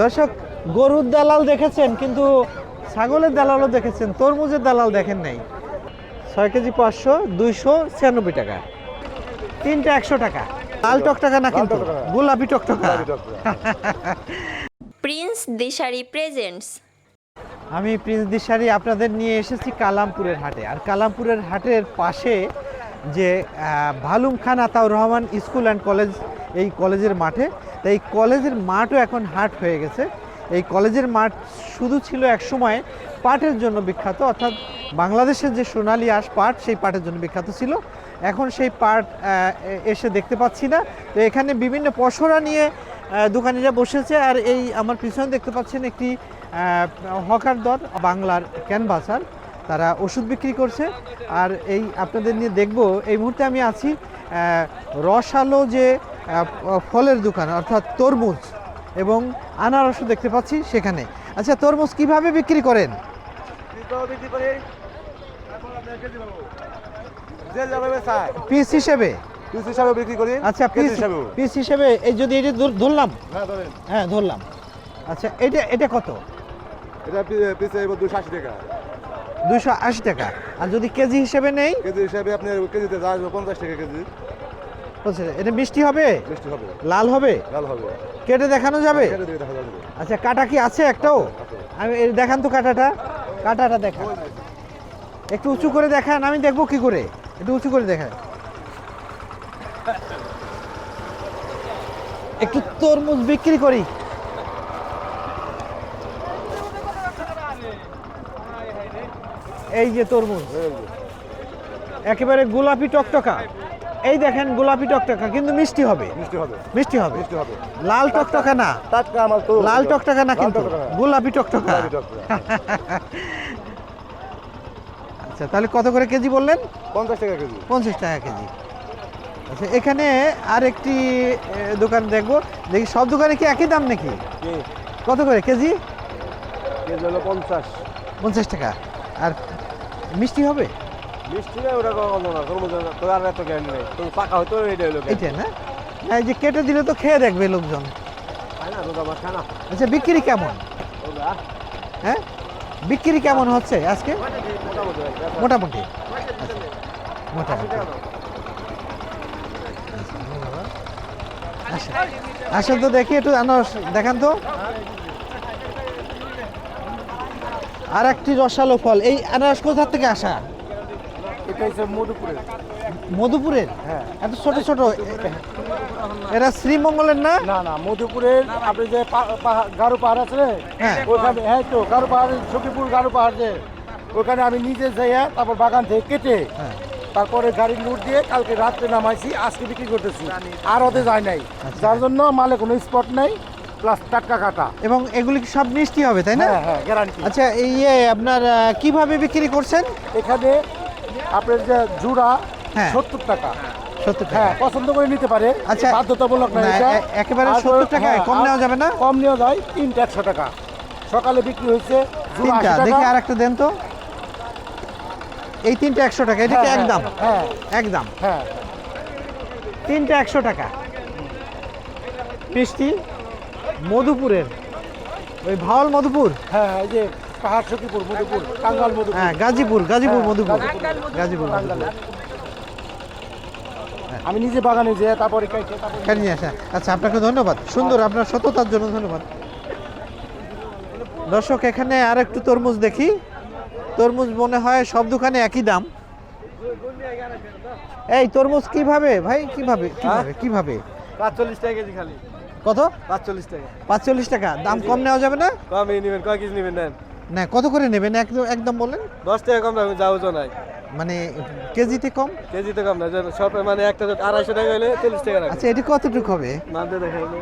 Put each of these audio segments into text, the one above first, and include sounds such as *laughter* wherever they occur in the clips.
দর্শক গরুর দালাল দেখেছেন কিন্তু ছাগলের দালালও দেখেছেন তরমুজের দালাল দেখেন নাই। ছয় কেজি পাঁচশো দুইশো ছিয়ানব্বই টাকা। তিনটা একশো টাকা। লাল টকটাকা না কিন্তু। গোলাপি টকটকা। Prince Dishari presents. আমি প্রিন্স দিশারি আপনাদের নিয়ে এসেছি কালামপুরের হাটে। আর কালামপুরের হাটের পাশে যে Bhalum Khan Ataur Rahman school and college এই কলেজের মাঠে তাই এই কলেজের মাঠও এখন হাট হয়ে গেছে। এই কলেজের মাঠ শুধু ছিল একসময় পাটের জন্য বিখ্যাত, অর্থাৎ বাংলাদেশের যে সোনালী আঁশ পাট, সেই পাটের জন্য বিখ্যাত ছিল। এখন সেই পাট এসে দেখতে পাচ্ছি না। তো এখানে বিভিন্ন পসরা নিয়ে দোকানিরা বসেছে। আর এই আমার পিছনে দেখতে পাচ্ছেন একটি হকার দর বাংলার ক্যানভাসার। তারা ওষুধ বিক্রি করছে। আর এই আপনাদের নিয়ে দেখব, এই মুহূর্তে আমি আছি রসালো যে ফলের দোকান, অর্থাৎ তরমুজ এবং আনারসও দেখতে পাচ্ছি সেখানে। আচ্ছা তরমুজ কীভাবে বিক্রি করেন? পিস হিসেবে? পিস হিসাবে বিক্রি করি আচ্ছা পিস হিসাবেও। পিস হিসেবে, এই যদি এটা ধরলাম? হ্যাঁ ধরেন হ্যাঁ ধরলাম। আচ্ছা এটা এটা কত? এটা পিসে দুশো আশি টাকা। দুশো আশি টাকা আর যদি কেজি হিসেবে নেই? কেজি হিসাবে আপনি কেজিতে যা পঞ্চাশ টাকা কেজি। বলছে, এটা মিষ্টি হবে? মিষ্টি হবে। লাল হবে? লাল হবে। কেটে দেখানো যাবে? আচ্ছা কাটা কি আছে একটাও? আমি দেখান তো কাটাটা। কাটাটা দেখান। একটু উঁচু করে দেখান আমি দেখব কি করে। একটু উঁচু করে দেখান। একটু তরমুজ বিক্রি করি। এই যে তরমুজ। একেবারে গোলাপি টকটকা। এই দেখেন গোলাপি টকটকা কিন্তু মিষ্টি হবে। মিষ্টি হবে। মিষ্টি হবে। মিষ্টি হবে। লাল টকটকা না? টাটকা আমার তো লাল টকটকা না কিন্তু? গোলাপি টকটকা। *laughs* আচ্ছা তাহলে কত করে কেজি বললেন? পঞ্চাশ টাকা কেজি। পঞ্চাশ টাকা কেজি। আচ্ছা এখানে আর একটি দোকান দেখব। দেখি সব দোকানে কি একই দাম নাকি? কত করে কেজি? কেজি হলো পঞ্চাশ। পঞ্চাশ টাকা। আর মিষ্টি হবে? মিষ্টি না কখনো না তরমুজ তোর আর এত জ্ঞান নেই। তুমি পাকা হয়তো এটা হলো জ্ঞান। না? না, এই যে কেটে দিলে তো খেয়ে দেখবে লোকজন। আচ্ছা বিক্রি কেমন? হ্যাঁ? বিক্রি কেমন হচ্ছে আজকে? মোটামুটি। আচ্ছা, আসেন তো দেখি একটু আনারস দেখান তো। আর একটি রসালো ফল এই আনারস কোথা থেকে আসা? এটা হচ্ছে মধুপুরের। মধুপুরের? হ্যাঁ। এত ছোট ছোট। এরা শ্রীমঙ্গলের না? না না মধুপুরের আপনি যে গারো পাহাড় আছে হ্যাঁ। ওখানে হ্যাঁ তো গারো পাহাড় সখীপুর গারো পাহাড় যে। ওখানে আমি নিজে যাইয়া তারপর বাগান থেকে কেটে হ্যাঁ। তারপরে গাড়ি লুট দিয়ে কালকে রাত্রে নামাইছি আজকে বিক্রি করতেছি। আর ওতে যায় নাই। আচ্ছা। যার জন্য মালে কোনো স্পট নাই প্লাস টাটকা কাটা। এবং এগুলি কি সব মিষ্টি হবে তাই না? হ্যাঁ হ্যাঁ গ্যারান্টি আচ্ছা এই ইয়ে আপনার কীভাবে বিক্রি করছেন? এখানে আপনার যে জুড়া হ্যাঁ। সত্তর টাকা। সত্তর হ্যাঁ পছন্দ করে নিতে পারে। আচ্ছা, বাধ্যতামূলক না না, এটা। একেবারে আর 70 হ্যাঁ, কম নেওয়া যাবে না? কম নেওয়া যায় তিনটা একশো টাকা। সকালে বিক্রি হয়েছে তিনটা 80 দেখি আর একটা দেন তো। এই তিনটা একশো টাকা এটা একদম? হ্যাঁ। একদম। হ্যাঁ। তিনটা একশো টাকা। মিষ্টি মধুপুরের ওই ভাওয়াল মধুপুর। হ্যাঁ এই যে পাহাড় সখীপুর মধুপুর টাঙ্গাল মধুপুর। হ্যাঁ গাজীপুর গাজীপুর হ্যাঁ, মধুপুর। গাজীপুর। গাজীপুর আমি নিজে বাগানে যে তারপরে নিয়ে আসা। আচ্ছা আপনাকে ধন্যবাদ। সুন্দর আপনার সততার জন্য ধন্যবাদ। দর্শক এখানে আর একটু তরমুজ দেখি। তরমুজ মনে হয় সব দোকানে একই দাম। এই তরমুজ কীভাবে? ভাই কীভাবে? কীভাবে? কীভাবে? পাঁচচল্লিশ টাকা কেজি খালি। কত? পাঁচচল্লিশ টাকা। পাঁচচল্লিশ টাকা। দাম কম নেওয়া যাবে না? কম নেবেন কয় কেজি নেবেন নেন? না কত করে নেবেন? একদম একদম বলেন। দশ টাকা কম আমি যাও তো নাই মানে কেজিতে কম? কেজিতে কম না সব মানে একটা আড়াইশো টাকা হলে চল্লিশ টাকা আচ্ছা এটা কতটুকু হবে? মানতে দেখাইলে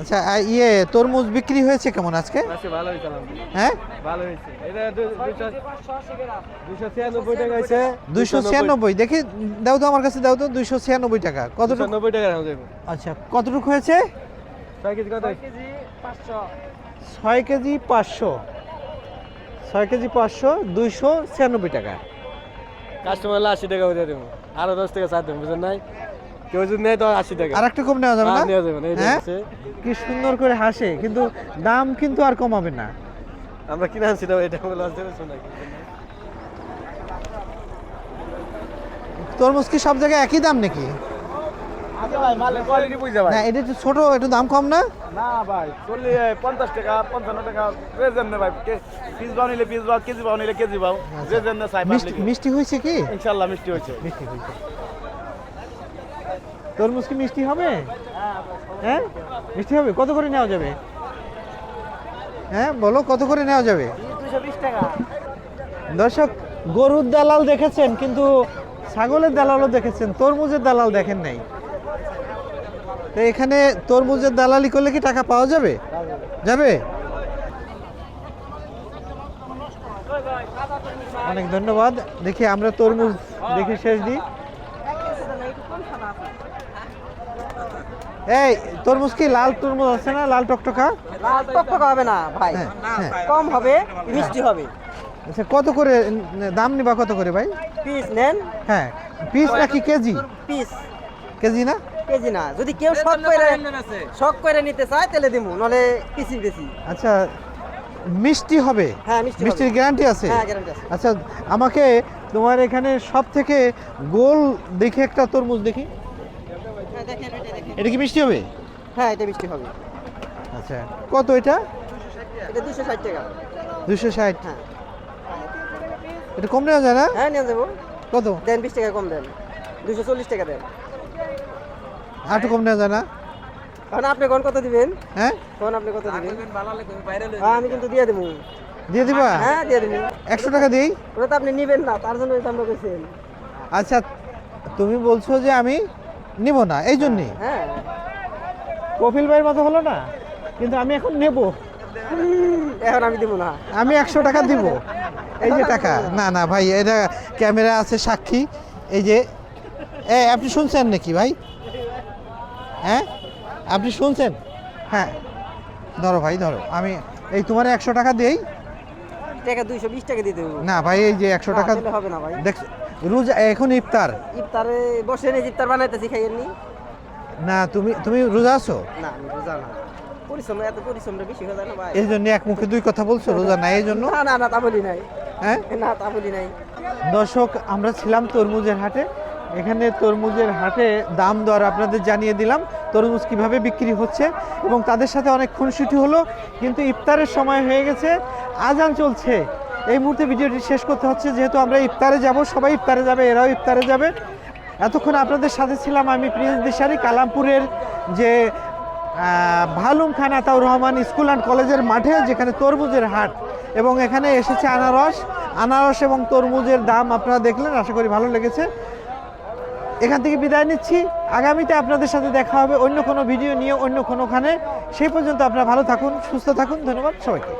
আচ্ছা ইয়ে তরমুজ বিক্রি হয়েছে কেমন আজকে? আজকে ভালো হয়েছে হ্যাঁ? ভালো হয়েছে। এটা টাকা হয়েছে। দুইশো ছিয়ানব্বই দেখি দাও তো আমার কাছে দাও তো দুইশো ছিয়ানব্বই টাকা। দুশো কতটুকু নব্বই টাকা আচ্ছা কতটুকু হয়েছে? ছয় কেজি কত? পাঁচশো। ছয় কেজি পাঁচশো দুইশো ছিয়ানব্বই টাকা। কাস্টমার আশি টাকা হয়ে দেবো। আরও দশ টাকা চার দেবো বুঝেন নাই? কেউ যদি নেয় তো আশি টাকা। আর একটা কম নেওয়া যাবে না নেওয়া যাবে না, হ্যাঁ? কি সুন্দর করে হাসে কিন্তু দাম কিন্তু আর কমাবে না। আমরা কিনে আনছি না এটা বলে আসতে শোনা তরমুজ কি সব জায়গায় একই দাম নাকি? আচ্ছা ভাই মালের কোয়ালিটি বুঝতে ভাই। না এটা একটু ছোট একটু দাম কম না? না ভাই চল্লিশ পঞ্চাশ টাকা পঞ্চান্ন টাকা রেজেন ভাই। পিস নিলে পিস বাও কেজি বাও নিলে কেজি রেজেন চাই মিষ্টি মিষ্টি হয়েছে কি? ইনশাল্লাহ মিষ্টি হয়েছে। মিষ্টি হয়েছে। তরমুজ কি মিষ্টি হবে? হ্যাঁ? মিষ্টি হবে? কত করে নেওয়া যাবে? হ্যাঁ বলো কত করে নেওয়া যাবে? দর্শক গরুর দালাল দেখেছেন কিন্তু ছাগলের দালালও দেখেছেন তরমুজের দালাল দেখেন নাই। তো এখানে তরমুজের দালালি করলে কি টাকা পাওয়া যাবে? যাবে? অনেক ধন্যবাদ। দেখি আমরা তরমুজ দেখে শেষ দিই। এই তরমুজ কি লাল তরমুজ আছে না? লাল টকটকা? লাল টকটক হবে না ভাই। হ্যাঁ, হ্যাঁ। কম হবে মিষ্টি হবে। আচ্ছা কত করে দাম নিবা কত করে ভাই? পিস নেন। হ্যাঁ পিস নাকি কেজি? পিস। কেজি না? কেজি না। যদি কেউ শখ করে শখ করে নিতে চায় তাহলে দিমু নলে পিসি বেশি। আচ্ছা মিষ্টি হবে? হ্যাঁ মিষ্টি মিষ্টির গ্যারান্টি আছে? হ্যাঁ গ্যারান্টি আছে। আচ্ছা আমাকে তোমার এখানে সব থেকে গোল দেখে একটা তরমুজ দেখি। হ্যাঁ, দেখেন এটা কি মিষ্টি হবে? হ্যাঁ এটা মিষ্টি হবে। আচ্ছা। কত এটা? এটা দুশো ষাট টাকা। দুশো ষাট? হ্যাঁ। এটা কম নেওয়া যায় না? হ্যাঁ নিয়ে যাব। কত? দেন বিশ টাকা কম দেন। দুশো চল্লিশ টাকা দেন। আর একটু কম নেওয়া যায় না? কারণ আপনি কোন কত দিবেন? হ্যাঁ? কোন আপনি কত দিবেন? হ্যাঁ আমি কিন্তু দিয়ে দেবো। দিয়ে দিবা? হ্যাঁ দিয়ে দেবো। একশো টাকা দিই? ওটা তো আপনি নিবেন না তার জন্য আমরা আচ্ছা তুমি বলছো যে আমি নিব না এই জন্যে হ্যাঁ কপিল ভাইয়ের মতো হলো না কিন্তু আমি এখন নেব। এখন আমি দিব না। আমি একশো টাকা দিব। এই যে টাকা। না না ভাই এটা ক্যামেরা আছে সাক্ষী। এই যে এ আপনি শুনছেন নাকি ভাই? হ্যাঁ? আপনি শুনছেন? হ্যাঁ। ধরো ভাই ধরো। আমি এই তোমার একশো টাকা দিই। টাকা দুইশো বিশ টাকা দিয়ে দেবো। না ভাই এই যে একশো টাকা হবে না ভাই। দেখ রোজ এখন ইফতার? ইফতারে বসে নেই ইফতার বানাইতেছি খাইয়েননি। না তুমি তুমি রোজা আছো? না আমি রোজা না। পরিশ্রম এত পরিশ্রমটা বেশি হয়ে যায় না ভাই। এই জন্য এক মুখে দুই কথা বলছো রোজা নাই এই জন্য না না না তা বলি নাই। হ্যাঁ? না তা বলি নাই। দর্শক আমরা ছিলাম তরমুজের হাটে। এখানে তরমুজের হাটে দাম দর আপনাদের জানিয়ে দিলাম তরমুজ কীভাবে বিক্রি হচ্ছে এবং তাদের সাথে অনেক খুনসুটি হলো কিন্তু ইফতারের সময় হয়ে গেছে আজান চলছে। এই মুহূর্তে ভিডিওটি শেষ করতে হচ্ছে, যেহেতু আমরা ইফতারে যাব, সবাই ইফতারে যাবে, এরাও ইফতারে যাবে। এতক্ষণ আপনাদের সাথে ছিলাম আমি প্রিন্স দিশারি, কালামপুরের যে ভালুম খান আতাউর রহমান স্কুল অ্যান্ড কলেজের মাঠে, যেখানে তরমুজের হাট, এবং এখানে এসেছে আনারস। আনারস এবং তরমুজের দাম আপনারা দেখলেন, আশা করি ভালো লেগেছে। এখান থেকে বিদায় নিচ্ছি। আগামীতে আপনাদের সাথে দেখা হবে অন্য কোনো ভিডিও নিয়ে, অন্য কোনোখানে। সেই পর্যন্ত আপনারা ভালো থাকুন, সুস্থ থাকুন, ধন্যবাদ সবাইকে।